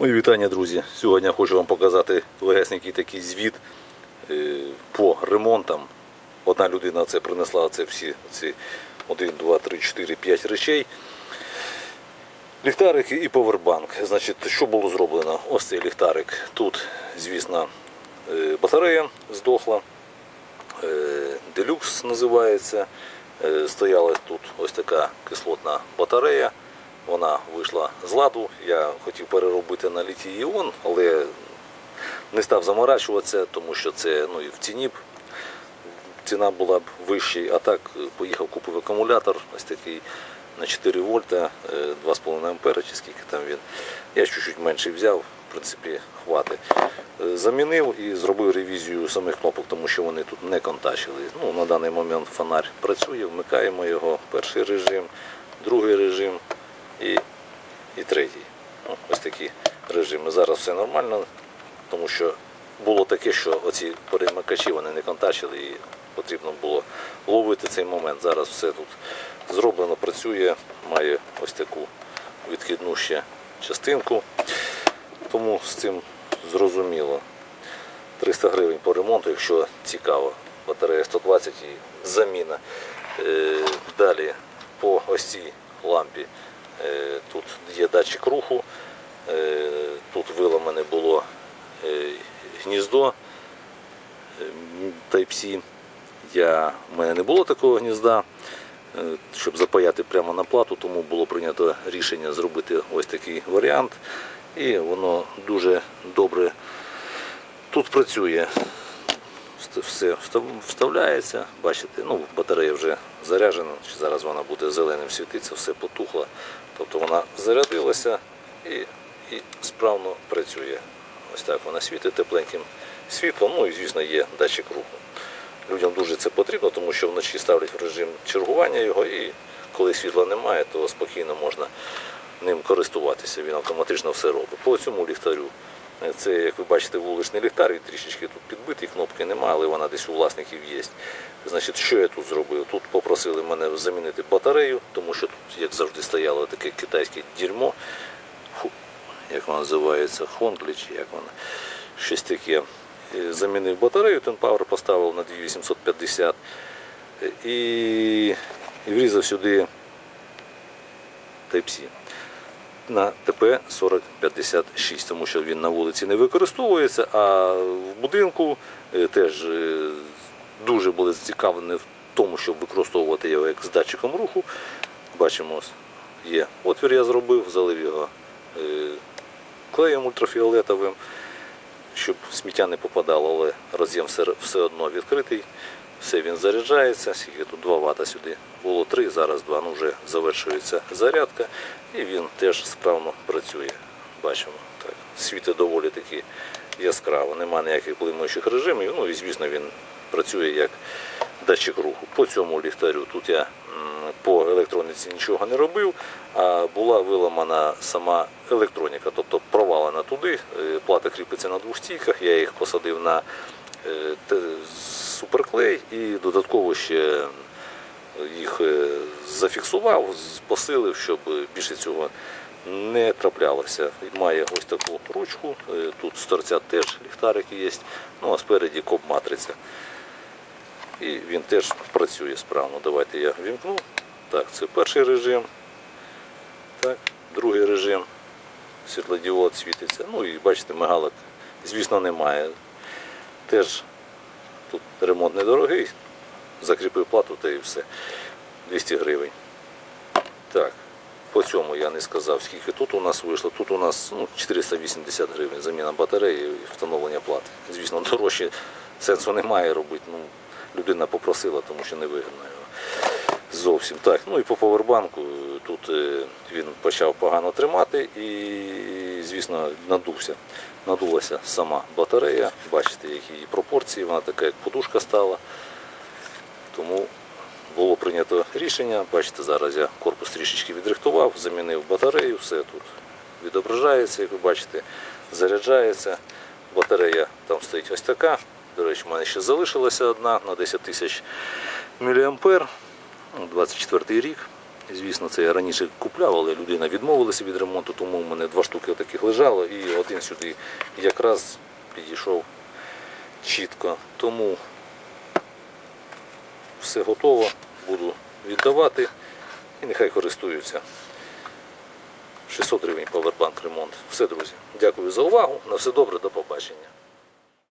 Мої вітання, друзі. Сьогодні я хочу вам показати легесенький такий звіт е, по ремонтам. Одна людина це принесла це всі ці 1, 2, 3, 4, 5 речей. Ліхтарик і повербанк. Значить, що було зроблено? Ось цей ліхтарик. Тут, звісно, е, батарея здохла. Е, Делюкс називається. Стояла тут ось така кислотна батарея. Вона вийшла з ладу. Я хотів переробити на літій іон, але не став заморачуватися, тому що це ну, і в ціні б ціна була б вища. А так е, поїхав, купив акумулятор, ось такий на 4 вольта, е, 2,5 ампера чи скільки там він. Я чуть-чуть менший взяв, в принципі, хватить. Е, Замінив і зробив ревізію самих кнопок, тому що вони тут не контачили. Ну, на даний момент фонарь працює, вмикаємо його, перший режим, другий режим і, і третій. Ну, ось такі режими. Зараз все нормально, тому що було таке, що оці перемикачі вони не контачили і потрібно було ловити цей момент. Зараз все тут зроблено, працює, має ось таку відхідну ще частинку. Тому з цим зрозуміло. 300 гривень по ремонту, якщо цікаво. Батарея 120 і заміна. Е, Далі по ось цій лампі тут є датчик руху. Е, Тут виламане було е, гніздо е, Type-C. В мене не було такого гнізда, е, щоб запаяти прямо на плату, тому було прийнято рішення зробити ось такий варіант. І воно дуже добре тут працює. Все вставляється, бачите, ну, батарея вже заряджена, зараз вона буде зеленим світитися, все потухло. Тобто вона зарядилася і, і справно працює. Ось так вона світить тепленьким світлом. Ну і звісно є датчик руху. Людям дуже це потрібно, тому що вночі ставлять в режим чергування його, і коли світла немає, то спокійно можна ним користуватися. Він автоматично все робить. По цьому ліхтарю. Це, як ви бачите, вуличний ліхтар, він трішечки тут підбитий, кнопки немає, але вона десь у власників є. Значить, що я тут зробив? Тут попросили мене замінити батарею, тому що тут, як завжди, стояло таке китайське дерьмо. Фу, як вона називається, Хонглі, чи як вона, щось таке. Е, Замінив батарею, Tenpower поставив на 2850 е, і, і врізав сюди Type-C на ТП-4056, тому що він на вулиці не використовується, а в будинку е, теж е, дуже були зацікавлені в тому, щоб використовувати його як з датчиком руху. Бачимо, є отвір, я зробив, залив його е, клеєм ультрафіолетовим, щоб сміття не попадало, але роз'єм все одно відкритий. Все він заряджається, скільки тут 2 Вт сюди було 3, зараз 2, ну вже завершується зарядка і він теж справно працює. Бачимо, так. світить доволі таки яскраво, немає ніяких блимаючих режимів, ну і звісно він працює як датчик руху. По цьому ліхтарю тут я по електроніці нічого не робив, а була виламана сама електроніка, тобто провалена туди, е, плата кріпиться на двох стійках, я їх посадив на суперклей і додатково ще їх е, зафіксував, посилив, щоб більше цього не траплялося. Має ось таку ручку, е, тут з торця теж ліхтарик є, ну а спереді коп-матриця. І він теж працює справно. Давайте я вімкну. Так, це перший режим. Так, другий режим. Світлодіод світиться. Ну і бачите, мигалок, звісно, немає. Теж тут ремонт недорогий. Закріпив плату та і все. 200 гривень. Так, по цьому я не сказав, скільки тут у нас вийшло. Тут у нас ну, 480 гривень заміна батареї і встановлення плати. Звісно, дорожче сенсу немає робити. Ну, людина попросила, тому що не вигідно його. Зовсім так. Ну і по повербанку тут е, він почав погано тримати і, звісно, надувся. Надулася сама батарея. Бачите, які її пропорції, вона така, як подушка стала. Тому було прийнято рішення. Бачите, зараз я корпус трішечки відрихтував, замінив батарею, все тут відображається, як ви бачите, заряджається. Батарея там стоїть ось така. До речі, в мене ще залишилася одна на 10 тисяч мА. 24 рік. Звісно, це я раніше купляв, але людина відмовилася від ремонту, тому в мене два штуки таких лежало і один сюди якраз підійшов чітко. Тому все готово, буду віддавати і нехай користуються. 600 гривень павербанк ремонт. Все, друзі. Дякую за увагу. На все добре, до побачення.